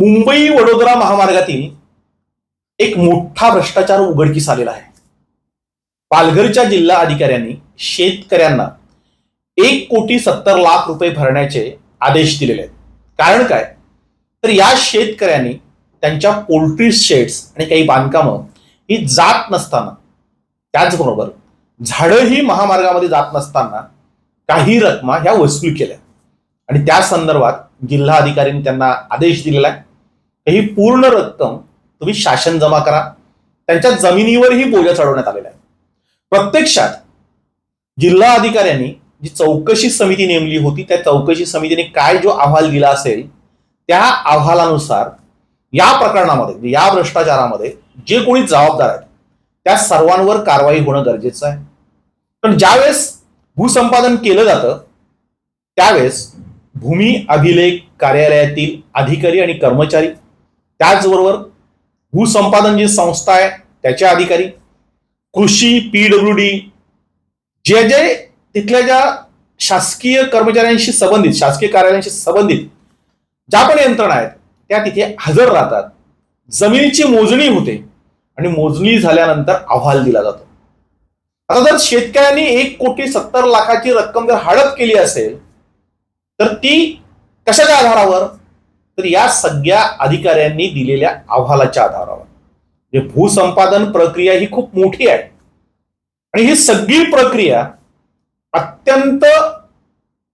मुंबई वडोदरा महामार्गातील एक मोठा भ्रष्टाचार उघडकीस आलेला आहे. पालघरच्या जिल्हा अधिकाऱ्यांनी शेतकऱ्यांना एक कोटी सत्तर लाख रुपये भरण्याचे आदेश दिलेले आहेत. कारण काय? तर या शेतकऱ्यांनी त्यांच्या पोल्ट्री शेड्स आणि काही बांधकामं ही जात नसताना त्याचबरोबर झाडंही महामार्गामध्ये जात नसताना काही रकमा ह्या वसूल केल्या. आणि त्या संदर्भात जिल्हा अधिकाऱ्यांनी त्यांना आदेश दिलेला आहे. ही पूर्ण रक्कम तुम्ही शासन जमा करा. त्यांच्या जमिनीवरही बोजा चढवण्यात आलेला आहे प्रत्यक्षात जिल्हा अधिकाऱ्यांनी जी चौकशी समिती नेमली होती त्या चौकशी समितीने काय जो अहवाल दिला असेल त्या अहवालानुसार या प्रकरणामध्ये म्हणजे या भ्रष्टाचारामध्ये जे कोणी जबाबदार आहेत त्या सर्वांवर कारवाई होणं गरजेचं आहे. पण ज्यावेळेस भूसंपादन केलं जातं त्यावेळेस भूमी अभिलेख कार्यालयातील अधिकारी आणि कर्मचारी त्याचबरोबर भूसंपादन जी संस्था आहे त्याचे अधिकारी कृषी पीडब्ल्यू डी जे जे तिथल्या ज्या शासकीय कर्मचाऱ्यांशी संबंधित शासकीय कार्यालयांशी संबंधित ज्या पण यंत्रणा आहेत त्या तिथे हजर राहतात. जमिनीची मोजणी होते आणि मोजणी झाल्यानंतर अहवाल दिला जातो. आता जर शेतकऱ्यांनी एक कोटी सत्तर लाखाची रक्कम जर हडप केली असेल तर ती कशाच्या आधारावर? तर या सगळ्या अधिकाऱ्यांनी दिलेल्या अहवालाच्या आधारावर. म्हणजे भूसंपादन प्रक्रिया ही खूप मोठी आहे. आणि ही सगळी प्रक्रिया अत्यंत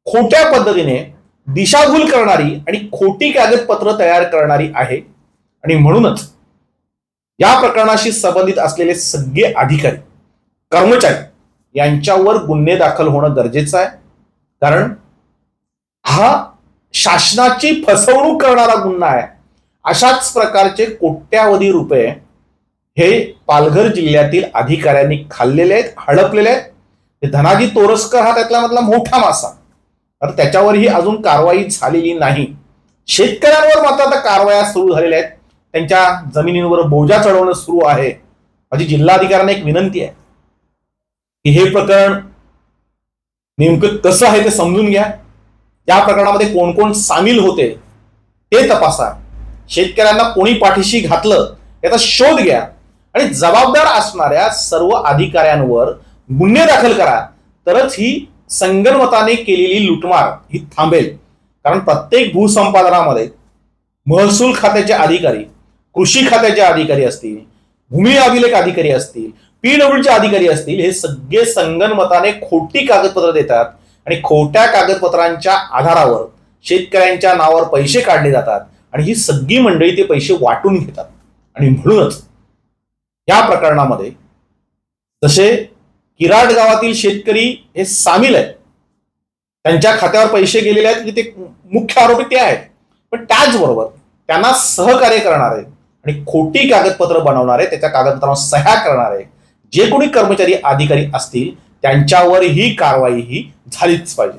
खोट्या पद्धतीने दिशाभूल करणारी आणि खोटी कागदपत्र तयार करणारी आहे. आणि म्हणूनच या प्रकरणाशी संबंधित असलेले सगळे अधिकारी कर्मचारी यांच्यावर गुन्हे दाखल होणं गरजेचं आहे. कारण हा शासनाची फसवणूक करणारा गुन्हा आहे. अशाच प्रकारचे कोट्यावधी रुपये हे पालघर जिल्ह्यातील अधिकाऱ्यांनी खाल्लेले आहेत हडपलेले आहेत. धनाजी तोरसकर हा त्यातला मधला मोठा मासा. तर त्याच्यावरही अजून कारवाई झालेली नाही. शेतकऱ्यांवर मात्र आता कारवाया सुरू झालेल्या आहेत. त्यांच्या जमिनींवर बोजा चढवणं सुरू आहे. माझी जिल्हाधिकाऱ्यांना एक विनंती आहे. की हे प्रकरण नेमकं कसं आहे ते समजून घ्या. या प्रकरणामध्ये कोण कोण सामील होते ते तपासा. शेतकऱ्यांना कोणी पाठीशी घातलं याचा शोध घ्या. आणि जबाबदार असणाऱ्या सर्व अधिकाऱ्यांवर गुन्हे दाखल करा. तरच ही संगणमताने केलेली लुटमार ही थांबेल. कारण प्रत्येक भूसंपादनामध्ये महसूल खात्याचे अधिकारी कृषी खात्याचे अधिकारी असतील भूमी अभिलेख अधिकारी असतील पीडब्ल्यूचे अधिकारी असतील हे सगळे संगणमताने खोटी कागदपत्र देतात. आणि खोट्या कागदपत्रांच्या आधारावर शेतकऱ्यांच्या नावावर पैसे काढले जातात आणि ही सगळी मंडळी ते पैसे वाटून घेतात. आणि म्हणूनच या प्रकरणामध्ये जसे किराड गावातील शेतकरी हे सामील आहेत त्यांच्या खात्यावर पैसे गेलेले आहेत की ते मुख्य आरोपी ते आहेत. पण त्याचबरोबर त्यांना सहकार्य करणारे आणि खोटी कागदपत्र बनवणारे त्याच्या कागदपत्रांवर सह्या करणारे जे कोणी कर्मचारी अधिकारी असतील त्यांच्यावर ही कारवाई ही झालीच पाहिजे.